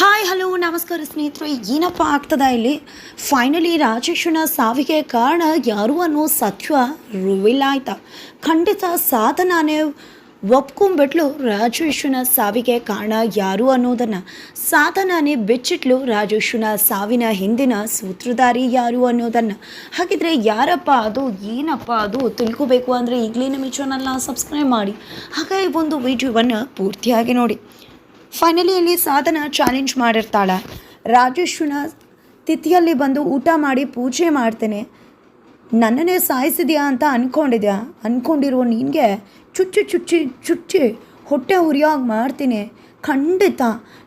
Hi hello ನಮಸ್ಕಾರ ಸ್ನೇಹಿತರು. ಏನಪ್ಪ ಆಗ್ತದ ಇಲ್ಲಿ? ಫೈನಲಿ ರಾಜೇಶನ ಸಾವಿಗೆ ಕಾರಣ ಯಾರು ಅನ್ನೋ ಸತ್ಯ ರಿವೀಲ್ ಆಯ್ತ. ಖಂಡಿತ ಸಾಧನಾನೇ ಒಪ್ಕೊಂಡ್ಬಿಟ್ಲು ರಾಜೇಶನ ಸಾವಿಗೆ ಕಾರಣ ಯಾರು ಅನ್ನೋದನ್ನು. ಸಾಧನಾನೇ ಬಿಚ್ಚಿಟ್ಲು ರಾಜೇಶನ ಸಾವಿನ ಹಿಂದಿನ ಸೂತ್ರಧಾರಿ ಯಾರು ಅನ್ನೋದನ್ನು. ಹಾಗಿದ್ರೆ ಯಾರಪ್ಪ ಅದು? ಏನಪ್ಪ ಅದು? ತಿಳ್ಕೋಬೇಕು ಅಂದರೆ ಈಗಲೇ ನಮ್ಮ ಚಾನಲ್ನ ಸಬ್ಸ್ಕ್ರೈಬ್ ಮಾಡಿ. ಹಾಗೆ ಒಂದು ವಿಡಿಯೋವನ್ನು ಪೂರ್ತಿಯಾಗಿ ನೋಡಿ. ಫೈನಲಿ ಇಲ್ಲಿ ಸಾಧನ ಚಾಲೆಂಜ್ ಮಾಡಿರ್ತಾಳೆ. ರಾಜೇಶ್ವನ ತಿಥಿಯಲ್ಲಿ ಬಂದು ಊಟ ಮಾಡಿ ಪೂಜೆ ಮಾಡ್ತೇನೆ. ನನ್ನನ್ನೇ ಸಾಯಿಸಿದ್ಯಾ ಅಂತ ಅಂದ್ಕೊಂಡಿದ್ಯಾ ಅಂದ್ಕೊಂಡಿರೋ ನಿನಗೆ ಚುಚ್ಚಿ ಚುಚ್ಚಿ ಚುಚ್ಚಿ ಹೊಟ್ಟೆ ಉರಿಯೋಗಿ ಮಾಡ್ತೀನಿ. ಖಂಡಿತ.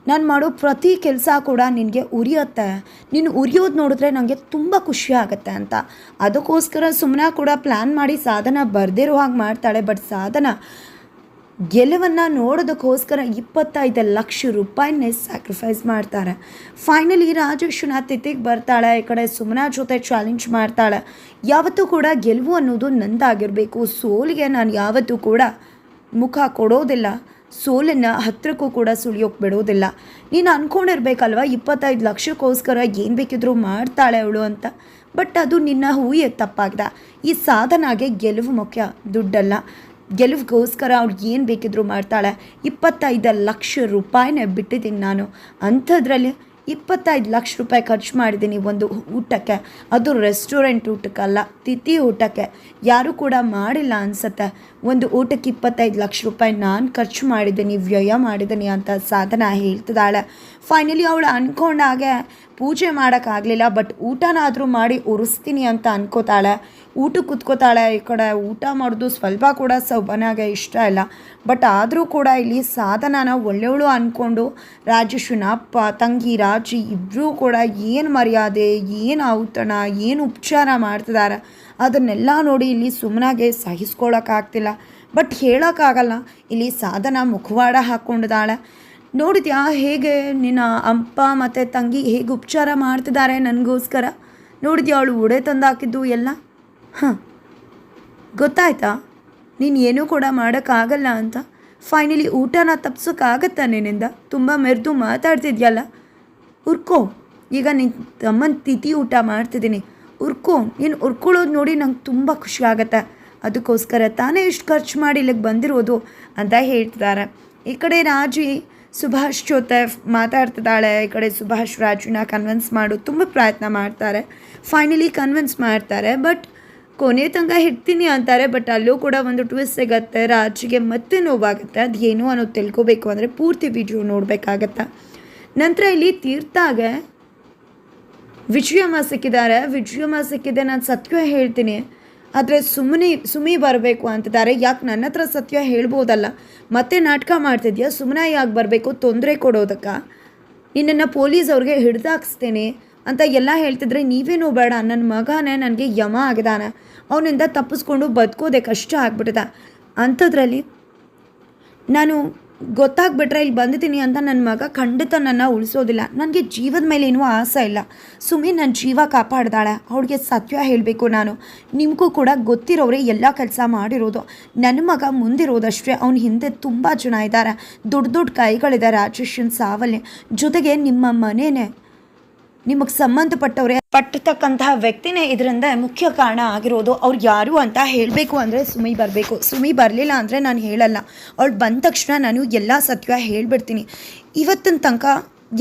ನಾನು ಮಾಡೋ ಪ್ರತಿ ಕೆಲಸ ಕೂಡ ನಿನಗೆ ಉರಿಯುತ್ತೆ. ನೀನು ಉರಿಯೋದು ನೋಡಿದ್ರೆ ನನಗೆ ತುಂಬ ಖುಷಿ ಆಗುತ್ತೆ ಅಂತ. ಅದಕ್ಕೋಸ್ಕರ ಸುಮ್ಮನೆ ಕೂಡ ಪ್ಲ್ಯಾನ್ ಮಾಡಿ ಸಾಧನ ಬರ್ದಿರೋ ಹಾಗೆ ಮಾಡ್ತಾಳೆ ಬಟ್ ಸಾಧನ ಗೆಲುವನ್ನು ನೋಡೋದಕ್ಕೋಸ್ಕರ ಇಪ್ಪತ್ತೈದು ಲಕ್ಷ ರೂಪಾಯಿನೇ ಸ್ಯಾಕ್ರಿಫೈಸ್ ಮಾಡ್ತಾರೆ. ಫೈನಲಿ ರಾಜೇಶ್ವನ ತಿಥಿಗೆ ಬರ್ತಾಳೆ, ಈ ಕಡೆ ಸುಮನ ಜೊತೆ ಚಾಲೆಂಜ್ ಮಾಡ್ತಾಳೆ. ಯಾವತ್ತೂ ಕೂಡ ಗೆಲುವು ಅನ್ನೋದು ನಂದಾಗಿರಬೇಕು. ಸೋಲಿಗೆ ನಾನು ಯಾವತ್ತೂ ಕೂಡ ಮುಖ ಕೊಡೋದಿಲ್ಲ. ಸೋಲನ್ನು ಹತ್ತಿರಕ್ಕೂ ಕೂಡ ಸುಳಿಯೋಕೆ ಬಿಡೋದಿಲ್ಲ. ನೀನು ಅಂದ್ಕೊಂಡಿರ್ಬೇಕಲ್ವ ಇಪ್ಪತ್ತೈದು ಲಕ್ಷಕ್ಕೋಸ್ಕರ ಏನು ಬೇಕಿದ್ರೂ ಮಾಡ್ತಾಳೆ ಅವಳು ಅಂತ. ಬಟ್ ಅದು ನಿನ್ನ ಹೂಯೆ ತಪ್ಪಾಗಿದೆ. ಈ ಸಾಧನಾಗೆ ಗೆಲುವು ಮುಖ್ಯ, ದುಡ್ಡಲ್ಲ. ಗೆಲುವಿಗೋಸ್ಕರ ಅವ್ಳು ಏನು ಬೇಕಿದ್ರು ಮಾಡ್ತಾಳೆ. ಇಪ್ಪತ್ತೈದು ಲಕ್ಷ ರೂಪಾಯಿನೇ ಬಿಟ್ಟಿದ್ದೀನಿ ನಾನು. ಅಂಥದ್ರಲ್ಲಿ ಇಪ್ಪತ್ತೈದು ಲಕ್ಷ ರೂಪಾಯಿ ಖರ್ಚು ಮಾಡಿದ್ದೀನಿ ಒಂದು ಊಟಕ್ಕೆ. ಅದು ರೆಸ್ಟೋರೆಂಟ್ ಊಟಕ್ಕಲ್ಲ, ತಿಥಿ ಊಟಕ್ಕೆ. ಯಾರೂ ಕೂಡ ಮಾಡಿಲ್ಲ ಅನಿಸುತ್ತೆ. ಒಂದು ಊಟಕ್ಕೆ ಇಪ್ಪತ್ತೈದು ಲಕ್ಷ ರೂಪಾಯಿ ನಾನು ಖರ್ಚು ಮಾಡಿದ್ದೀನಿ, ವ್ಯಯ ಮಾಡಿದ್ದೀನಿ ಅಂತ ಸಾಧನ ಹೇಳ್ತಿದ್ದಾಳೆ. ಫೈನಲಿ ಅವಳು ಅಂದ್ಕೊಂಡಾಗೆ ಪೂಜೆ ಮಾಡೋಕ್ಕಾಗಲಿಲ್ಲ ಬಟ್ ಊಟನಾದರೂ ಮಾಡಿ ಉರಿಸ್ತೀನಿ ಅಂತ ಅನ್ಕೋತಾಳೆ. ಊಟಕ್ಕೆ ಕುತ್ಕೋತಾಳೆ, ಈ ಕಡೆ ಊಟ ಮಾಡೋದು ಸ್ವಲ್ಪ ಕೂಡ ಸೌಬನಾಗೆ ಇಷ್ಟ ಇಲ್ಲ. ಬಟ್ ಆದರೂ ಕೂಡ ಇಲ್ಲಿ ಸಾಧನನ ಒಳ್ಳೆಯವಳು ಅಂದ್ಕೊಂಡು ರಾಜೇಶನ ಅಪ್ಪ, ತಂಗಿ ರಾಜಿ ಇಬ್ಬರೂ ಕೂಡ ಏನು ಮರ್ಯಾದೆ, ಏನು ಔತಣ, ಏನು ಉಪಚಾರ ಮಾಡ್ತಿದ್ದಾರೆ ಅದನ್ನೆಲ್ಲ ನೋಡಿ ಇಲ್ಲಿ ಸುಮ್ಮನಾಗೆ ಸಹಿಸ್ಕೊಳ್ಳೋಕ್ಕಾಗ್ತಿಲ್ಲ ಬಟ್ ಹೇಳೋಕ್ಕಾಗಲ್ಲ, ಇಲ್ಲಿ ಸಾಧನ ಮುಖವಾಡ ಹಾಕ್ಕೊಂಡಿದ್ದಾಳೆ ನೋಡಿದ್ಯಾ ಹೇಗೆ ನಿನ್ನ ಅಪ್ಪ ಮತ್ತು ತಂಗಿ ಹೇಗೆ ಉಪಚಾರ ಮಾಡ್ತಿದ್ದಾರೆ ನನಗೋಸ್ಕರ? ನೋಡಿದ್ಯಾ ಅವಳು ಉಡೆ ತಂದು ಹಾಕಿದ್ದು ಎಲ್ಲ? ಹಾಂ. ಗೊತ್ತಾಯ್ತಾ? ನೀನು ಏನೂ ಕೂಡ ಮಾಡೋಕ್ಕಾಗಲ್ಲ ಅಂತ? ಫೈನಲಿ ಊಟನ ತಪ್ಸೋಕ್ಕಾಗತ್ತಾ ನಿನ್ನಿಂದ ತುಂಬ ಮೆರೆದು ಮಾತಾಡ್ತಿದ್ಯಲ್ಲ? ಉರ್ಕೋ. ಈಗ ನಿನ್ನ ತಮ್ಮನ ತಿಥಿ ಊಟ ಮಾಡ್ತಿದ್ದೀನಿ. ಉರ್ಕೋ. ನೀನು ಉರ್ಕೊಳ್ಳೋದು ನೋಡಿ ನಂಗೆ ತುಂಬ ಖುಷಿ ಆಗುತ್ತೆ. ಅದಕ್ಕೋಸ್ಕರ ತಾನೇ ಇಷ್ಟು ಖರ್ಚು ಮಾಡಿ ಇಲ್ಲಿಗೆ ಬಂದಿರೋದು ಅಂತ ಹೇಳ್ತಿದ್ದಾರೆ ಈ ಕಡೆ ರಾಜಿ, ಸುಭಾಷ್ ಜೊತೆ ಮಾತಾಡ್ತಿದ್ದಾಳೆ. ಈ ಕಡೆ ಸುಭಾಷ್ ರಾಜುನ ಕನ್ವಿನ್ಸ್ ಮಾಡು. ತುಂಬ ಪ್ರಯತ್ನ ಮಾಡ್ತಾರೆ. ಫೈನಲಿ ಕನ್ವಿನ್ಸ್ ಮಾಡ್ತಾರೆ. ಬಟ್ ಕೊನೆ ತನಕ ಹಿಡ್ತೀನಿ ಅಂತಾರೆ ಬಟ್ ಅಲ್ಲೂ ಕೂಡ ಒಂದು ಟ್ವಿಸ್ಟ್ ಸಿಗತ್ತೆ. ರಾಜಿಗೆ ಮತ್ತೆ ನೋವಾಗುತ್ತೆ. ಅದು ಏನು ಅನ್ನೋದು ತಿಳ್ಕೊಬೇಕು ಅಂದರೆ ಪೂರ್ತಿ ವಿಡಿಯೋ ನೋಡಬೇಕಾಗತ್ತೆ? ನಂತರ ಇಲ್ಲಿ ತೀರ್ಥಾಗೆ ವಿಜಯಮ್ಮ ಸಿಕ್ಕಿದ್ದಾರೆ. ವಿಜಯಮ್ಮ ಸಿಕ್ಕಿದೆ ನಾನು ಸತ್ಯ ಹೇಳ್ತೀನಿ. ಆದರೆ ಸುಮ್ಮನೆ ಸುಮ್ಮನೆ ಬರಬೇಕು ಅಂತಿದ್ದಾರೆ. ಯಾಕೆ ನನ್ನ ಹತ್ರ ಸತ್ಯ ಹೇಳ್ಬೋದಲ್ಲ? ಮತ್ತೆ ನಾಟಕ ಮಾಡ್ತಿದ್ಯಾ? ಸುಮ್ಮನೆ ಯಾಕೆ ಬರಬೇಕು? ತೊಂದರೆ ಕೊಡೋದಕ್ಕೆ? ನಿನ್ನನ್ನು ಪೊಲೀಸ್ ಅವ್ರಿಗೆ ಹಿಡ್ದಾಕ್ಸ್ತೇನೆ. ಅಂತ ಎಲ್ಲ ಹೇಳ್ತಿದ್ರೆ, ನೀವೇನೂ ಬೇಡ ನನ್ನ ಮಗನೇ ನನಗೆ ಯಮ ಆಗಿದಾನೆ. ಅವನಿಂದ ತಪ್ಪಿಸ್ಕೊಂಡು ಬದುಕೋದೆ ಕಷ್ಟ ಆಗ್ಬಿಟ್ಟಿದೆ ಅಂಥದ್ರಲ್ಲಿ ನಾನು ಗೊತ್ತಾಗ್ಬಿಟ್ರೆ ಇಲ್ಲಿ ಬಂದಿದ್ದೀನಿ ಅಂತ ನನ್ನ ಮಗ ಖಂಡಿತ ನನ್ನ ಉಳಿಸೋದಿಲ್ಲ. ನನಗೆ ಜೀವದ ಮೇಲೆ ಏನೂ ಆಸೆ ಇಲ್ಲ. ಸುಮ್ಮನೆ ನನ್ನ ಜೀವ ಕಾಪಾಡ್ದಾಳೆ. ಅವಳಿಗೆ ಸತ್ಯ ಹೇಳಬೇಕು ನಾನು. ನಿಮಗೂ ಕೂಡ ಗೊತ್ತಿರೋರೆ ಎಲ್ಲ ಕೆಲಸ ಮಾಡಿರೋದು. ನನ್ನ ಮಗ ಮುಂದಿರೋದಷ್ಟೇ. ಅವನ ಹಿಂದೆ ತುಂಬ ಜನ ಇದ್ದಾರೆ. ದೊಡ್ಡ ದೊಡ್ಡ ಕೈಗಳಿದ್ದಾರೆ ರಾಜೇಶನ್ ಸಾವಲ್ಲಿ ಜೊತೆಗೆ ನಿಮ್ಮ ಮನೇನೆ. ನಿಮಗೆ ಸಂಬಂಧಪಟ್ಟವ್ರೆ ಪಟ್ಟತಕ್ಕಂತಹ ವ್ಯಕ್ತಿನೇ ಇದರಿಂದ ಮುಖ್ಯ ಕಾರಣ ಆಗಿರೋದು ಅವ್ರು ಯಾರು ಅಂತ ಹೇಳಬೇಕು ಅಂದರೆ ಸುಮಿ ಬರಬೇಕು. ಸುಮಿ ಬರಲಿಲ್ಲ ಅಂದರೆ ನಾನು ಹೇಳಲ್ಲ. ಅವಳು ಬಂದ ತಕ್ಷಣ ನಾನು ಎಲ್ಲ ಸತ್ಯ ಹೇಳಿಬಿಡ್ತೀನಿ. ಇವತ್ತಿನ ತನಕ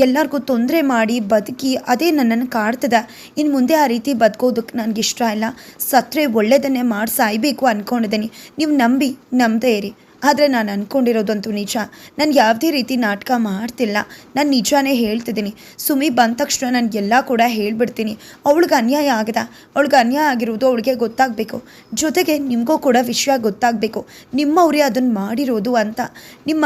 ಎಲ್ಲರಿಗೂ ತೊಂದರೆ ಮಾಡಿ ಬದುಕಿ ಅದೇ ನನ್ನನ್ನು ಕಾಡ್ತದೆ. ಇನ್ನು ಮುಂದೆ ಆ ರೀತಿ ಬದುಕೋದಕ್ಕೆ ನನಗೆ ಇಷ್ಟ ಇಲ್ಲ. ಸತ್ರೆ ಒಳ್ಳೆಯದನ್ನೇ ಮಾಡಿ ಸಾಯ್ಬೇಕು ಅಂದ್ಕೊಂಡಿದ್ದೀನಿ ನೀವು ನಂಬಿ, ನಂಬದೇ ಇರಿ. ಆದರೆ ನಾನು ಅಂದ್ಕೊಂಡಿರೋದಂತೂ ನಿಜ. ನಾನು ಯಾವುದೇ ರೀತಿ ನಾಟಕ ಮಾಡ್ತಿಲ್ಲ. ನಾನು ನಿಜಾನೇ ಹೇಳ್ತಿದ್ದೀನಿ. ಸುಮಿ ಬಂದ ತಕ್ಷಣ ನಾನು ನನಗೆಲ್ಲ ಕೂಡ ಹೇಳಿಬಿಡ್ತೀನಿ. ಅವಳಿಗೆ ಅನ್ಯಾಯ ಆಗದ. ಅವಳಿಗೆ ಅನ್ಯಾಯ ಆಗಿರೋದು ಅವಳಿಗೆ ಗೊತ್ತಾಗಬೇಕು. ಜೊತೆಗೆ ನಿಮಗೂ ಕೂಡ ವಿಷಯ ಗೊತ್ತಾಗಬೇಕು. ನಿಮ್ಮವರೇ ಅದನ್ನು ಮಾಡಿರೋದು ಅಂತ. ನಿಮ್ಮ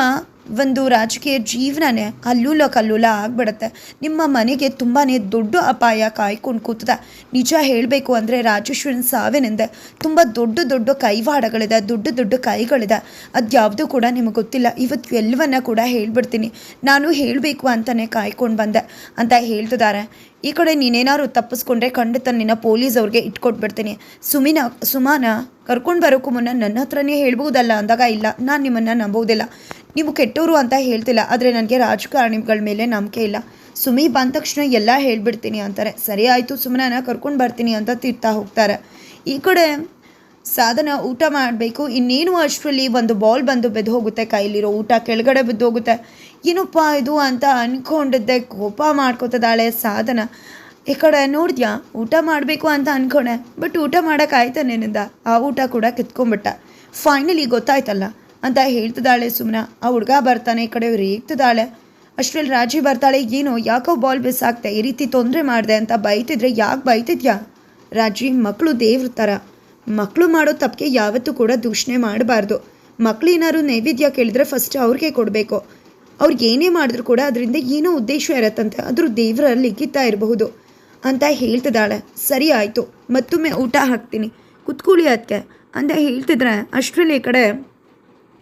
ಒಂದು ರಾಜಕೀಯ ಜೀವನನೇ ಅಲ್ಲೂಲ ಕಲ್ಲುಲ ಆಗಿಬಿಡುತ್ತೆ. ನಿಮ್ಮ ಮನೆಗೆ ತುಂಬಾ ದೊಡ್ಡ ಅಪಾಯ ಕಾಯ್ಕೊಂಡು ಕೂತದೆ. ನಿಜ ಹೇಳಬೇಕು ಅಂದರೆ ರಾಜೇಶ್ವರನ ಸಾವಿನಿಂದ ತುಂಬ ದೊಡ್ಡ ದೊಡ್ಡ ಕೈವಾಡಗಳಿದೆ, ದೊಡ್ಡ ದೊಡ್ಡ ಕೈಗಳಿದೆ. ಅದು ಯಾವುದೂ ಕೂಡ ನಿಮಗೆ ಗೊತ್ತಿಲ್ಲ. ಇವತ್ತು ಎಲ್ಲವನ್ನ ಕೂಡ ಹೇಳ್ಬಿಡ್ತೀನಿ. ನಾನು ಹೇಳಬೇಕು ಅಂತಲೇ ಕಾಯ್ಕೊಂಡು ಬಂದೆ ಅಂತ ಹೇಳ್ತಿದ್ದಾರೆ ಈ ಕಡೆ ನೀನೇನಾದ್ರು ತಪ್ಪಿಸ್ಕೊಂಡ್ರೆ ಖಂಡಿತ ನಿನ್ನ ಪೊಲೀಸ್ ಅವ್ರಿಗೆ ಇಟ್ಕೊಟ್ಬಿಡ್ತೀನಿ. ಸುಮಿನ, ಸುಮಾನ, ಕರ್ಕೊಂಡು ಬರೋಕ್ಕೂ ಮುನ್ನ ನನ್ನ ಹತ್ರನೇ ಹೇಳ್ಬೋದಲ್ಲ ಅಂದಾಗ ಇಲ್ಲ. ನಾನು ನಿಮ್ಮನ್ನು ನಂಬೋದಿಲ್ಲ ನೀವು ಕೆಟ್ಟವರು ಅಂತ ಹೇಳ್ತಿಲ್ಲ, ಆದರೆ ನನಗೆ ರಾಜಕಾರಣಿಗಳ ಮೇಲೆ ನಂಬಿಕೆ ಇಲ್ಲ. ಸುಮಿ ಬಂದ ತಕ್ಷಣ ಎಲ್ಲ ಹೇಳಿಬಿಡ್ತೀನಿ ಅಂತಾರೆ. ಸರಿ ಆಯಿತು ಸುಮ್ಮನೆ ಕರ್ಕೊಂಡು ಬರ್ತೀನಿ ಅಂತ ತಿರ್ತಾ ಹೋಗ್ತಾರೆ. ಈ ಕಡೆ ಸಾಧನ ಊಟ ಮಾಡಬೇಕು. ಇನ್ನೇನು ಅಷ್ಟರಲ್ಲಿ ಒಂದು ಬಾಲ್ ಬಂದು ಬೆದ್ದು ಹೋಗುತ್ತೆ ಕೈಲಿರೋ ಊಟ ಕೆಳಗಡೆ ಬಿದ್ದು ಹೋಗುತ್ತೆ ಏನಪ್ಪ ಇದು ಅಂತ ಅಂದ್ಕೊಂಡಿದ್ದೆ ಕೋಪ ಮಾಡ್ಕೋತದಾಳೆ ಸಾಧನ. ಈ ಕಡೆ ನೋಡಿದ್ಯಾ, ಊಟ ಮಾಡಬೇಕು ಅಂತ ಅಂದ್ಕೊಂಡೆ ಬಟ್ ಊಟ ಮಾಡೋಕ್ಕಾಯ್ತಾನೇನಿಂದ ಆ ಊಟ ಕೂಡ ಕಿತ್ಕೊಂಡ್ಬಿಟ್ಟ. ಫೈನಲಿ ಗೊತ್ತಾಯ್ತಲ್ಲ ಅಂತ ಹೇಳ್ತಿದ್ದಾಳೆ ಸುಮ್ನ. ಆ ಹುಡುಗ ಬರ್ತಾನೆ ಈ ಕಡೆ ರೇಗ್ತಿದ್ದಾಳೆ ಅಷ್ಟರಲ್ಲಿ ರಾಜಿ ಬರ್ತಾಳೆ, ಏನು ಯಾಕೋ ಬಾಲ್ ಬಿಸಾಕ್ತೆ ಈ ರೀತಿ ತೊಂದರೆ ಮಾಡಿದೆ ಅಂತ ಬೈತಿದ್ರೆ ಯಾಕೆ ಬೈತಿದ್ಯಾ? ರಾಜಿ ಮಕ್ಕಳು ದೇವ್ರ ಥರ ಮಕ್ಕಳು ಮಾಡೋ ತಪ್ಪಿಗೆ ಯಾವತ್ತೂ ಕೂಡ ದೂಷಣೆ ಮಾಡಬಾರ್ದು. ಮಕ್ಕಳು ಏನಾದ್ರು ನೈವೇದ್ಯ ಕೇಳಿದ್ರೆ ಫಸ್ಟ್ ಅವ್ರಿಗೆ ಕೊಡಬೇಕು. ಅವ್ರಿಗೆ ಏನೇ ಮಾಡಿದ್ರು ಕೂಡ ಅದರಿಂದ ಏನೋ ಉದ್ದೇಶ ಇರತ್ತಂತೆ ಅದ್ರ ದೇವರಲ್ಲಿ ಲಿಖಿತ ಇರಬಹುದು ಅಂತ ಹೇಳ್ತಿದ್ದಾಳೆ. ಸರಿ ಆಯಿತು, ಮತ್ತೊಮ್ಮೆ ಊಟ ಹಾಕ್ತೀನಿ. ಕುತ್ಕೊಳ್ಳಿ ಅದಕ್ಕೆ ಅಂತ ಹೇಳ್ತಿದ್ರೆ ಅಷ್ಟರಲ್ಲಿ ಈ ಕಡೆ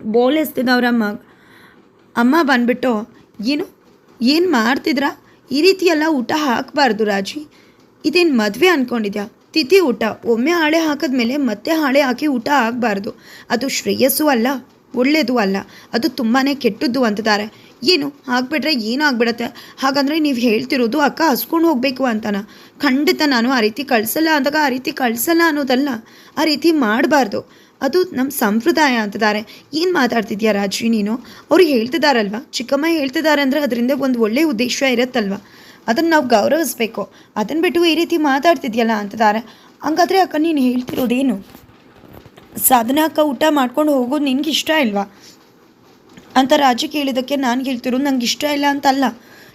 ಬೋಲ್ ಎಸ್ತಿದ್ದವ್ರ ಮಗ ಅಮ್ಮ ಬಂದ್ಬಿಟ್ಟು, ಏನು? ಏನು ಮಾಡ್ತಿದ್ರಾ? ಈ ರೀತಿಯೆಲ್ಲ ಊಟ ಹಾಕಬಾರ್ದು ರಾಜಿ. ಇದೇನು ಮದುವೆ ಅಂದ್ಕೊಂಡಿದ್ಯಾ ತಿಥಿ ಊಟ. ಒಮ್ಮೆ ಹಾಳೆ ಹಾಕಿದ್ಮೇಲೆ ಮತ್ತೆ ಹಾಳೆ ಹಾಕಿ ಊಟ ಆಗಬಾರ್ದು ಅದು ಶ್ರೇಯಸ್ಸು ಅಲ್ಲ ಒಳ್ಳೆಯದು ಅಲ್ಲ. ಅದು ತುಂಬಾ ಕೆಟ್ಟದ್ದು ಅಂತಿದ್ದಾರೆ. ಏನು? ಹಾಕ್ಬಿಟ್ರೆ ಏನಾಗ್ಬಿಡತ್ತೆ ಹಾಗಂದರೆ ನೀವು ಹೇಳ್ತಿರೋದು ಅಕ್ಕ ಹಸ್ಕೊಂಡು ಹೋಗಬೇಕು ಅಂತನ? ಖಂಡಿತ ನಾನು ಆ ರೀತಿ ಕಳಿಸಲ್ಲ ಅಂದಾಗ ಆ ರೀತಿ ಕಳಿಸಲ್ಲ ಅನ್ನೋದಲ್ಲ. ಆ ರೀತಿ ಮಾಡಬಾರ್ದು. ಅದು ನಮ್ಮ ಸಂಪ್ರದಾಯ ಅಂತಿದ್ದಾರೆ. ಏನು ಮಾತಾಡ್ತಿದ್ಯಾ ರಾಜ್ವಿ ನೀನು? ಅವ್ರು ಹೇಳ್ತಿದಾರಲ್ವ ಚಿಕ್ಕಮ್ಮ ಹೇಳ್ತಿದ್ದಾರೆ ಅಂದರೆ ಅದರಿಂದ ಒಂದು ಒಳ್ಳೆಯ ಉದ್ದೇಶ ಇರುತ್ತಲ್ವ? ಅದನ್ನು ನಾವು ಗೌರವಿಸ್ಬೇಕು. ಅದನ್ನು ಬಿಟ್ಟು ಈ ರೀತಿ ಮಾತಾಡ್ತಿದ್ಯಲ್ಲ ಅಂತಿದ್ದಾರೆ. ಹಂಗಾದ್ರೆ ಅಕ್ಕ, ನೀನು ಹೇಳ್ತಿರೋದೇನು? ಸಾಧನ ಅಕ್ಕ ಊಟ ಮಾಡ್ಕೊಂಡು ಹೋಗೋದು ನಿನಗೆ ಇಷ್ಟ ಇಲ್ವಾ? ಅಂತ ರಾಜಿ ಕೇಳಿದ್ದಕ್ಕೆ ನಾನು ಹೇಳ್ತಿರೋದು ನಂಗೆ ಇಷ್ಟ ಇಲ್ಲ ಅಂತಲ್ಲ.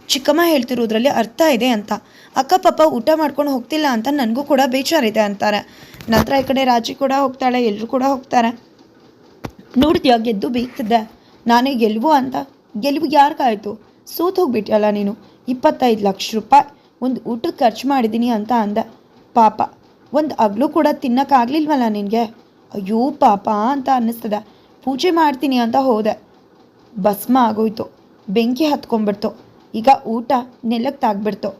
ಚಿಕ್ಕಮ್ಮ ಹೇಳ್ತಿರೋದ್ರಲ್ಲಿ ಅರ್ಥ ಇದೆ ಅಂತ. ಅಕ್ಕ ಪಾಪ ಊಟ ಮಾಡ್ಕೊಂಡು ಹೋಗ್ತಿಲ್ಲ ಅಂತ ನನಗೂ ಕೂಡ ಬೇಜಾರಿದೆ ಅಂತಾರೆ. ನಂತರ ಈ ಕಡೆ ರಾಜಿ ಕೂಡ ಹೋಗ್ತಾಳೆ ಎಲ್ಲರೂ ಕೂಡ ಹೋಗ್ತಾರೆ. ನೋಡ್ತೀಯ, ಗೆದ್ದು ಬೀಗ್ತಿದ್ದೆ. ನಾನೇ ಗೆಲುವು ಅಂತ. ಗೆಲುವು ಯಾರಿಗಾಯ್ತು? ಸೋತು ಹೋಗ್ಬಿಟ್ಟಿಯಲ್ಲ ನೀನು. ಇಪ್ಪತ್ತೈದು ಲಕ್ಷ ರೂಪಾಯಿ. ಒಂದು ಊಟಕ್ಕೆ ಖರ್ಚು ಮಾಡಿದ್ದೀನಿ ಅಂತ ಅಂದೆ. ಪಾಪ, ಒಂದು ಅಗ್ಲು ಕೂಡ ತಿನ್ನೋಕ್ಕಾಗಲಿಲ್ವಲ್ಲ ನಿನಗೆ? ಅಯ್ಯೋ, ಪಾಪ ಅಂತ ಅನ್ನಿಸ್ತದೆ. ಪೂಜೆ ಮಾಡ್ತೀನಿ ಅಂತ ಹೋದೆ. ಭಸ್ಮ ಆಗೋಯ್ತು. ಬೆಂಕಿ ಹತ್ಕೊಂಡ್ಬಿಡ್ತು. ಈಗ ಊಟ ನೆಲಕ್ಕೆ ತಾಗ್ಬಿಡ್ತು.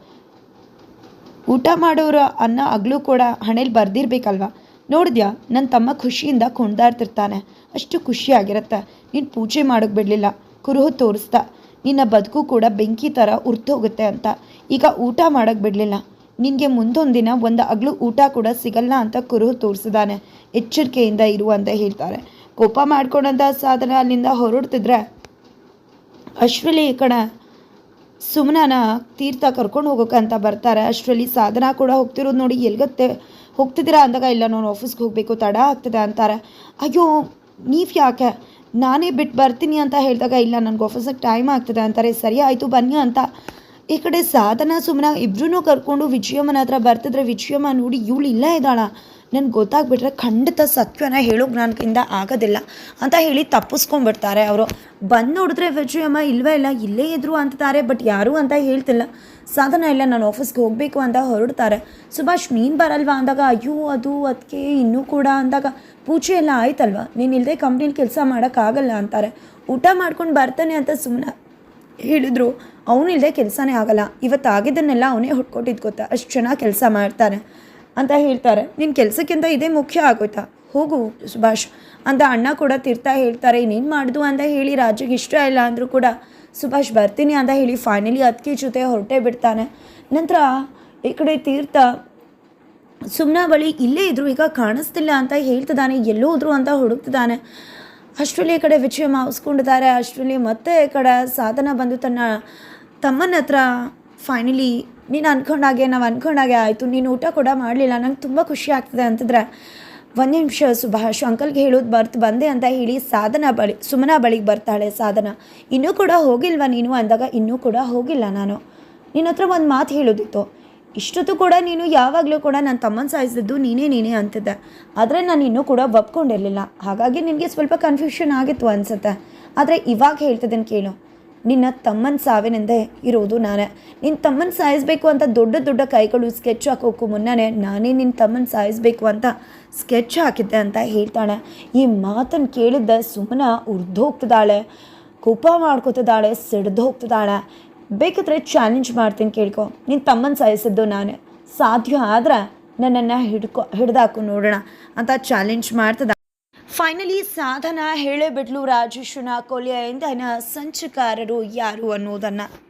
ಊಟ ಮಾಡೋರ ಅನ್ನ ಅಗ್ಲೂ ಕೂಡ ಹಣೆಲಿ ಬರ್ದಿರ್ಬೇಕಲ್ವ? ನೋಡಿದ್ಯಾ ನನ್ನ ತಮ್ಮ ಖುಷಿಯಿಂದ ಕುಣ್ದಾಡ್ತಿರ್ತಾನೆ ಅಷ್ಟು ಖುಷಿಯಾಗಿರತ್ತೆ. ನೀನು ಪೂಜೆ ಮಾಡೋಕೆ ಬಿಡಲಿಲ್ಲ. ಕುರುಹು ತೋರಿಸ್ತಾ ನಿನ್ನ ಬದುಕು ಕೂಡ ಬೆಂಕಿ ಥರ ಉರ್ತೋಗುತ್ತೆ ಅಂತ. ಈಗ ಊಟ ಮಾಡೋಕ್ಕೆ ಬಿಡಲಿಲ್ಲ. ನಿನಗೆ ಮುಂದೊಂದು ದಿನ ಒಂದು ಅಗ್ಲು ಊಟ ಕೂಡ ಸಿಗಲ್ಲ ಅಂತ ಕುರುಹು ತೋರಿಸಿದಾನೆ. ಎಚ್ಚರಿಕೆಯಿಂದ ಇರು ಅಂತ ಹೇಳ್ತಾರೆ. ಕೋಪ ಮಾಡ್ಕೊಂಡಂಥ ಸಾಧನ ಅಲ್ಲಿಂದ ಹೊರಡ್ತಿದ್ರೆ? ಅಶ್ವಲಿ ಈ ಕಡೆ ಸುಮ್ಮನ ತೀರ್ಥ ಕರ್ಕೊಂಡು ಹೋಗೋಕೆ ಅಂತ ಬರ್ತಾರೆ. ಅಷ್ಟರಲ್ಲಿ ಸಾಧನ ಕೂಡ ಹೋಗ್ತಿರೋದು ನೋಡಿ ಎಲ್ಗತ್ತೆ? ಹೋಗ್ತಿದ್ದೀರಾ ಅಂದಾಗ, ಇಲ್ಲ, ನಾನು ಆಫೀಸ್ಗೆ ಹೋಗಬೇಕು, ತಡ ಆಗ್ತದೆ ಅಂತಾರೆ. ಅಯ್ಯೋ, ನೀವು ಯಾಕೆ? ನಾನೇ ಬಿಟ್ಟು ಬರ್ತೀನಿ ಅಂತ ಹೇಳಿದಾಗ, ಇಲ್ಲ, ನನಗೆ ಆಫೀಸಿಗೆ ಟೈಮ್ ಆಗ್ತದೆ ಅಂತಾರೆ. ಸರಿ, ಆಯಿತು, ಬನ್ನಿ ಅಂತ. ಈ ಕಡೆ ಸಾಧನ ಸುಮ್ಮನ ಇಬ್ರು ಕರ್ಕೊಂಡು ವಿಜಯಮ್ಮನ ಹತ್ರ ಬರ್ತಿದ್ರೆ, ವಿಜಯಮ್ಮ ನೋಡಿ, ಇವಳು ಇಲ್ಲ ಇದ್ದಾಳ? ನನ್ಗೆ ಗೊತ್ತಾಗ್ಬಿಟ್ರೆ ಖಂಡಿತ ಸತ್ಯನ ಹೇಳೋ ನನಗಿಂದ ಆಗೋದಿಲ್ಲ ಅಂತ ಹೇಳಿ ತಪ್ಪಿಸ್ಕೊಂಡ್ಬಿಡ್ತಾರೆ ಅವರು. ಬಂದು ನೋಡಿದ್ರೆ ವಿಜಯಮ್ಮ ಇಲ್ವೇ ಇಲ್ಲ, ಇಲ್ಲೇ ಇದ್ರು ಅಂತಾರೆ ಬಟ್ ಯಾರು ಅಂತ ಹೇಳ್ತಿಲ್ಲ. ಸಾಧನ ಇಲ್ಲ, ನಾನು ಆಫೀಸ್ಗೆ ಹೋಗಬೇಕು ಅಂತ ಹೊರಡ್ತಾರೆ. ಸುಭಾಷ್, ನೀನು ಬರಲ್ವಾ ಅಂದಾಗ, ಅಯ್ಯೋ, ಅದು ಅದಕ್ಕೆ ಇನ್ನೂ ಕೂಡ ಅಂದಾಗ, ಪೂಜೆ ಎಲ್ಲ ಆಯ್ತಲ್ವಾ? ನೀನು ಇಲ್ಲದೆ ಕಂಪ್ನೀಲಿ ಕೆಲಸ ಮಾಡೋಕ್ಕಾಗಲ್ಲ ಅಂತಾರೆ. ಊಟ ಮಾಡ್ಕೊಂಡು ಬರ್ತಾನೆ ಅಂತ ಸುಮ್ಮನೆ ಹೇಳಿದ್ರು. ಅವನಿಲ್ಲದೆ ಕೆಲಸನೇ ಆಗಲ್ಲ. ಇವತ್ತು ಆಗಿದ್ದನ್ನೆಲ್ಲ ಅವನೇ ಹುಟ್ಕೊಟ್ಟಿದ್ದು ಗೊತ್ತಾ? ಅಷ್ಟು ಚೆನ್ನಾಗಿ ಕೆಲಸ ಮಾಡ್ತಾನೆ. ಅಂತ ಹೇಳ್ತಾರೆ. ನಿನ್ನ ಕೆಲಸಕ್ಕಿಂತ ಇದೇ ಮುಖ್ಯ ಆಗೋಯ್ತಾ? ಹೋಗು ಸುಭಾಷ್. ಅಂತ ಅಣ್ಣ ಕೂಡ ತಿರ್ತಾ ಹೇಳ್ತಾರೆ, ಇನ್ನೇನು ಮಾಡ್ದು? ಅಂತ ಹೇಳಿ ರಾಜಿಗೆ ಇಷ್ಟ ಇಲ್ಲ ಅಂದರೂ ಕೂಡ ಸುಭಾಷ್ ಬರ್ತೀನಿ ಅಂತ ಹೇಳಿ ಫೈನಲಿ ಅದಕ್ಕೆ ಜೊತೆ ಹೊರಟೇ ಬಿಡ್ತಾನೆ. ನಂತರ ಈ ಕಡೆ ತೀರ್ಥ ಸುಮ್ನ ಬಳಿ ಇಲ್ಲೇ ಇದ್ರು, ಈಗ ಕಾಣಿಸ್ತಿಲ್ಲ ಅಂತ ಹೇಳ್ತಿದ್ದಾನೆ, ಎಲ್ಲೋ ಹೋದ್ರು ಅಂತ ಹುಡುಕ್ತಿದ್ದಾನೆ. ಅಷ್ಟರಲ್ಲಿ ಈ ಕಡೆ ವಿಜಯ ಮಾವಿಸ್ಕೊಂಡಿದ್ದಾರೆ ಅಷ್ಟರಲ್ಲಿ ಮತ್ತೆ ಈ ಕಡೆ ಸಾಧನ ಬಂದು ತನ್ನ ತಮ್ಮನ ಹತ್ರ ಫೈನಲಿ ನೀನು ಅಂದ್ಕೊಂಡಾಗೆ ನಾವು ಅಂದ್ಕೊಂಡಾಗೆ ಆಯಿತು, ನೀನು ಊಟ ಕೂಡ ಮಾಡಲಿಲ್ಲ, ನಂಗೆ ತುಂಬ ಖುಷಿ ಆಗ್ತದೆ ಅಂತಂದ್ರೆ, ಒಂದು ನಿಮಿಷ ಸುಭಾಷ್ ಅಂಕಲ್ಗೆ ಹೇಳೋದು ಬರ್ತು ಬಂದೆ ಅಂತ ಹೇಳಿ ಸಾಧನ ಬಳಿ, ಸುಮನ ಬಳಿಗೆ ಬರ್ತಾಳೆ ಸಾಧನ. ಇನ್ನೂ ಕೂಡ ಹೋಗಿಲ್ವಾ ನೀನು? ಅಂದಾಗ, ಇನ್ನೂ ಕೂಡ ಹೋಗಿಲ್ಲ ನಾನು. ನಿನ್ನ ಹತ್ರ ಒಂದು ಮಾತು ಹೇಳೋದಿತ್ತು. ಇಷ್ಟೊತ್ತು ಕೂಡ ನೀನು ಯಾವಾಗಲೂ ಕೂಡ ನನ್ನ ತಮ್ಮನ ಸಾಯಿಸಿದ್ದು ನೀನೇ ನೀನೇ ಅಂತಿದ್ದೆ. ಆದರೆ ನಾನು ಇನ್ನೂ ಕೂಡ ಒಪ್ಕೊಂಡಿರಲಿಲ್ಲ. ಹಾಗಾಗಿ ನಿನಗೆ ಸ್ವಲ್ಪ ಕನ್ಫ್ಯೂಷನ್ ಆಗಿತ್ತು ಅನಿಸುತ್ತೆ. ಆದರೆ ಇವಾಗ ಹೇಳ್ತಿದ್ದೀನಿ ಕೇಳು. ನಿನ್ನ ತಮ್ಮನ ಸಾವಿನಿಂದ ಇರೋದು ನಾನೇ. ನಿನ್ನ ತಮ್ಮನ ಸಾಯಿಸಬೇಕು ಅಂತ ದೊಡ್ಡ ದೊಡ್ಡ ಕೈಗಳು ಸ್ಕೆಚ್ ಹಾಕೋಕ್ಕೂ ಮುನ್ನನೇ ನಾನೇ ನಿನ್ನ ತಮ್ಮನ ಸಾಯಿಸಬೇಕು ಅಂತ ಸ್ಕೆಚ್ ಹಾಕಿದ್ದೆ ಅಂತ ಹೇಳ್ತಾಳೆ. ಈ ಮಾತನ್ನು ಕೇಳಿದ್ದ ಸುಮ್ಮನ ಉರ್ದು ಹೋಗ್ತಿದ್ದಾಳೆ ಕೋಪ ಮಾಡ್ಕೋತಿದ್ದಾಳೆ, ಸಿಡ್ದು ಹೋಗ್ತಿದ್ದಾಳೆ. ಬೇಕಾದ್ರೆ ಚಾಲೆಂಜ್ ಮಾಡ್ತೀನಿ ಕೇಳ್ಕೊ ನಿನ್ನ ತಮ್ಮನ ಸಾಯಿಸಿದ್ದು ನಾನೇ. ಸಾಧ್ಯ ಆದ್ರೆ ನನ್ನನ್ನು ಹಿಡ್ಕೊ, ಹಿಡ್ದಾಕು ನೋಡೋಣ ಅಂತ ಚಾಲೆಂಜ್ ಮಾಡ್ತಿದ್ದ ಫೈನಲಿ ಸಾಧನ ಹೇಳೇ ಬಿಟ್ಲು ರಾಜೇಶನ ಕೊಲೆಯ ಇಂಧನ ಸಂಚುಕಾರರು ಯಾರು ಅನ್ನೋದನ್ನು.